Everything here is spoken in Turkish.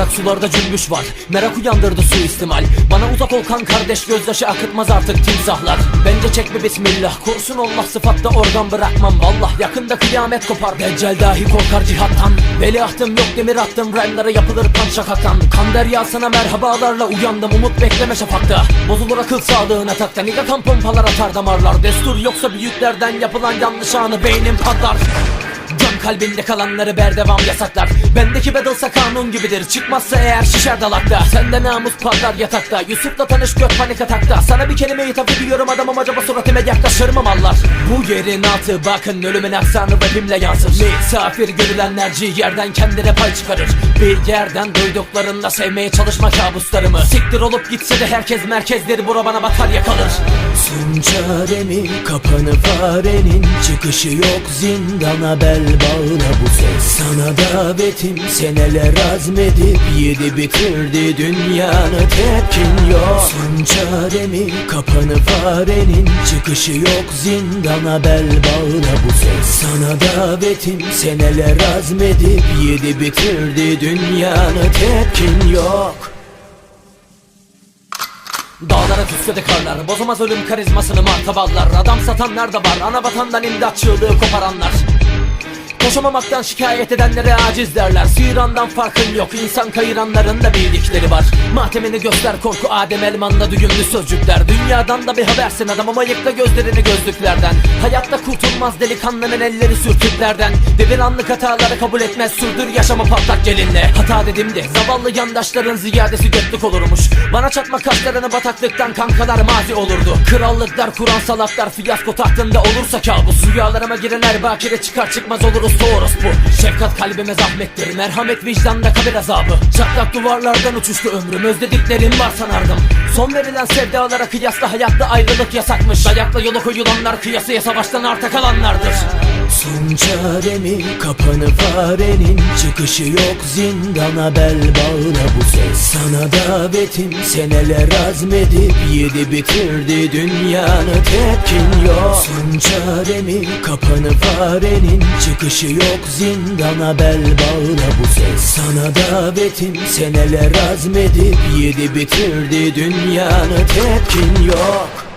Berrak sularda cümbüş var. Merak uyandırdı suistimal. Bana uzak ol kan kardeş gözyaşı akıtmaz artık timsahlar. Bence çekme bismillah. Kursun Allah sıfatta organ bırakmam. Vallah yakında kıyamet kopar. Deccal dahi korkar cihattan. Veliahtım yok demir attım. Rhyme'lara yapılır pan şakaktan. Kan deryasına merhabalarla uyandım. Umut bekleme şafakta. Bozulur akıl sağlığın atakta. Niga kan pompalar atar damarlar. Destur yoksa büyüklerden yapılan yanlış anı Beynim patlar Can kalbinde kalanları berdevam yasaklar. Bendeki battlesa kanun gibidir Çıkmazsa eğer şişer dalakta. Sende namus patlar yatakta Yusuf'la tanış gök panik atakta. Sana bir kelime hitap ediyorum adamım acaba suratıma yaklaşır mı mallar? Bu yerin altı bakın ölümün aksanı rapimle yansır. Misafir görülenler yerden kendine pay çıkarır. Bir yerden duyduklarında sevmeye çalışma kabuslarımı. Siktir olup gitse de herkes merkezleri bura bana batarya kalır Sun çaremi kapanı farenin Çıkışı yok zindana bel bağla bu ses Sana davetim. Seneler azmedip Yedi bitirdi dünyanı. Tepkin yok. Sun çaremi kapanı farenin. Çıkışı yok zindana bel bağla bu ses Sana davetim. Seneler azmedip Yedi bitirdi dünyanı. Tepkin yok. Dağlara küsledi karlar Bozamaz ölüm karizmasını martaballar. Adam satanlar da var? Ana vatandan imdat çığlığı koparanlar Koşamamaktan şikayet edenlere aciz derler. Sirandan farkın yok. İnsan kayıranların da bildikleri var. Matemini göster korku Adem Elman'la düğümlü sözcükler. Dünyadan da bir habersin adam ama yıkla gözlerini gözlüklerden. Hayatta kurtulmaz delikanlının elleri sürtüklerden. Devir anlık hataları kabul etmez. Sürdür yaşamı patlak gelinle. Hata dedim de zavallı yandaşların ziyadesi götlük olurmuş. Bana çatma kaşlarını bataklıktan kankalar mazi olurdu. Krallıklar kuran salaklar fiyasko tahtında olursa kabus. Rüyalarıma girenler bakire çıkar çıkmaz oluruz doğrusu bu. Şefkat kalbime zahmettir. Merhamet vicdanda kabir azabı. Çatlak duvarlardan uçuştu ömrüm. Özlediklerim var sanardım. Son verilen sevdalara kıyasla hayatta ayrılık yasakmış. Dayakla yola koyulanlar kıyasıya savaştan arta kalanlardır. Son çaremi kapanı farenin. Çıkışı yok zindana bel bağla bu ses. Sana davetim seneler azmedip Yedi bitirdi dünyanı. Tepkin yok. Son çaremi kapanı farenin Çıkışı yok zindana bel bağla bu ses. Sana davetim seneler azmedip Yedi bitirdi dünyanı tepkin yok